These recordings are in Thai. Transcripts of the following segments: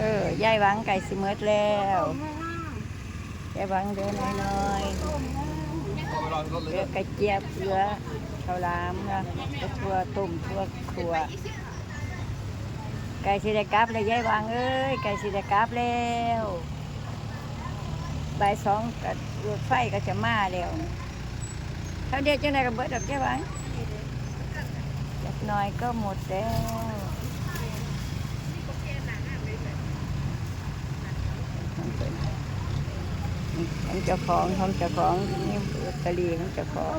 เออยายหวังไก่สิเมิดแล้วยายหวังเดินน้อยๆเหลือกระเจี๊ยบเหลือข้าวหลามนะกระทั่วต้มทั่วครัวไก่สิได้กลับเลยยายหวังเอ้ยไก่สิได้กลับแล้วบ่ายสองกับรถไฟก็จะมาแล้วเขาเดียวจังไดกับเบิดดอกยายหวังเล็กน้อยก็หมดแล้ว ของเจ้าของของเจ้าของนี่ลอตเตอรี่ของเจ้าของ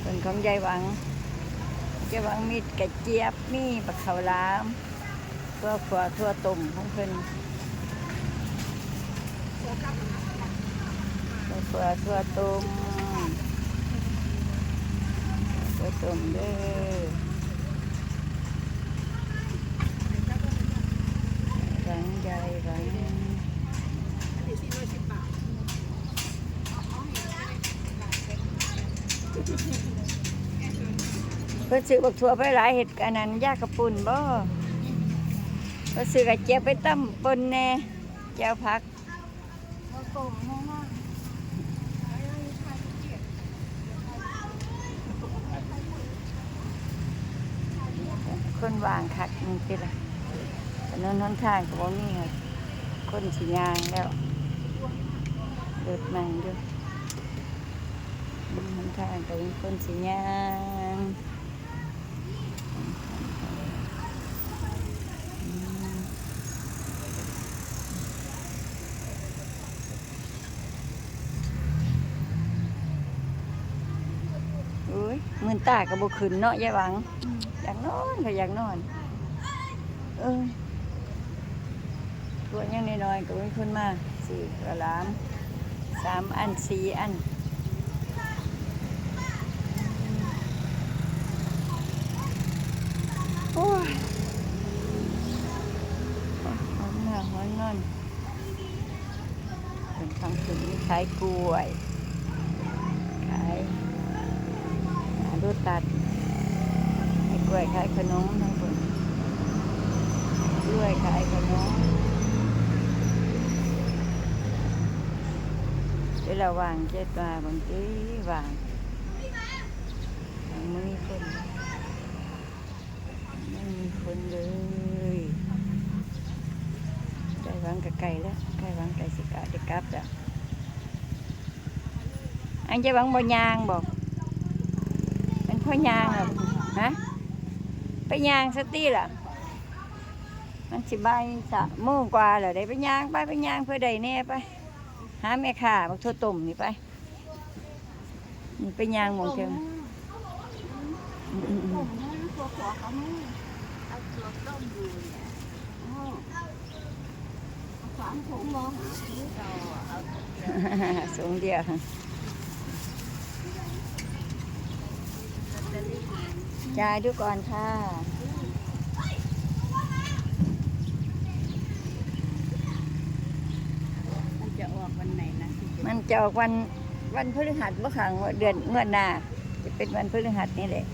เป็นของยายหวังยายหวังมีกระเจี๊ยบมีบักข้าวหลามทั่วขัวทั่วตุ่มของเพิ่นทั่วขัวทั่วตุ่มทั่วตุ่มเด้อหวังใหญ่หวัง เพิ่นซื้อบักถั่วไปหลายเห็ดกันนั้นยากกระปุ่นบ่ก็ซื้อกระเจี๊ยบไปตั้มปนแน่แจ้วพักคนวางคักมันเป็นไรถนนหนทางก็บ่มีคนสิยางแล้วเดิดมันอยู่ถนน หนทางก็มีคนสิยางอุ้ยมืนตาก็บ่ขึ้นเนาะยายหวัง อยากนอนก็อยากนอน เออตัวยังน้อยๆก็มีคนมาสี่กระลามสามอันสี่อัน โอ้ยหอนเนื้อหอนนอนเป็น ทางถึงขายกล้วย ขายหาดูตัดให้กล้วยขายขนมทั้งหมดกล้วยขายขนมเดี๋ยวเราวางเจ็ดมาบางทีวางยังไม่มีคนไม่มีคนเลย ไก่วางกับไก่แล้ว ไก่วางไก่ สิกาเด็กกลับแล้ว anh chơi bằng bò nhang bò anh khó nhang à hả phải nhang sao tí là anh chỉ bay sợ mua quà là để phải nhang bay phải nhang phải đầy nè bay hả mẹ khả bằng thua tùng thì bay phải nhang một chân ตัวขวเขาไม่เอาตัวต้มอยู่เนี่ยอ๋อเอาสามถุงมองหาที่เราเอา xuống địa ยายดูก่อนค่ะมันจะออกวันไหนนะที่จะมันจะออกวันวันพฤหัสเมื่อขังเดือนเมื่อหน้าจะเป็นวันพฤหัสนี่แหละ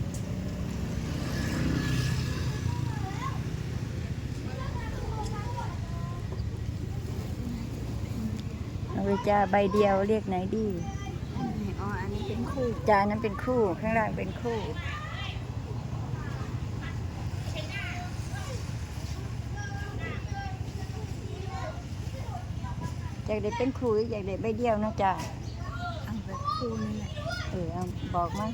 เอาไปจ้าใบเดียวเรียกไหนดีอ๋ออันนี้เป็นคู่จานนั้นเป็นคู่ข้างล่างเป็นคู่อยากได้เป็นคู่หรืออยากได้ใบเดียวนะจ๊ะเอาแบบคู่นี่แหละเออเอาบอกมา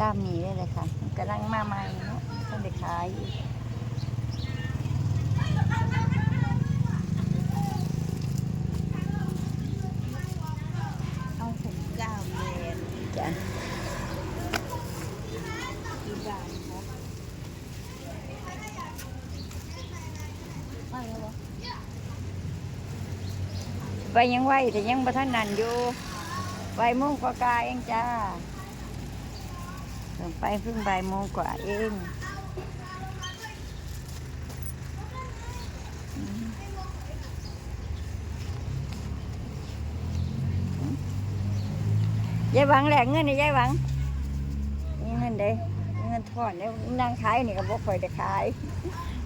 ตามนี้ได้เลยค่ะมันกำลังมาใหม่เนาะต้องไปขายอยู่ เอาผมเก้าเมตร จ้ะ กี่บาทครับไปแล้ววะ ใบยังไหวแต่ยังบ่ทันนันอยู่ใบโมงกว่าๆเองจ้าเพิ่งไปเพิ่งใบโมงกว่าเองยายหวังแหลกเงินนี่ยายหวังนี่เงินเด้เงินทอนเด้นางขายนี่ก็บ่ค่อยได้ขาย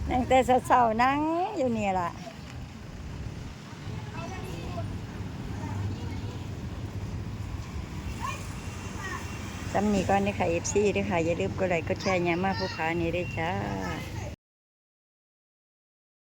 นั่งแต่เศร้าๆนั่งอยู่นี่ล่ะ สำนีก่อนนี่เอฟซีด้วยค่ะ อย่าลืมกดไลค์กดแชร์ยามาผู้ค้านี้ด้วยจ้า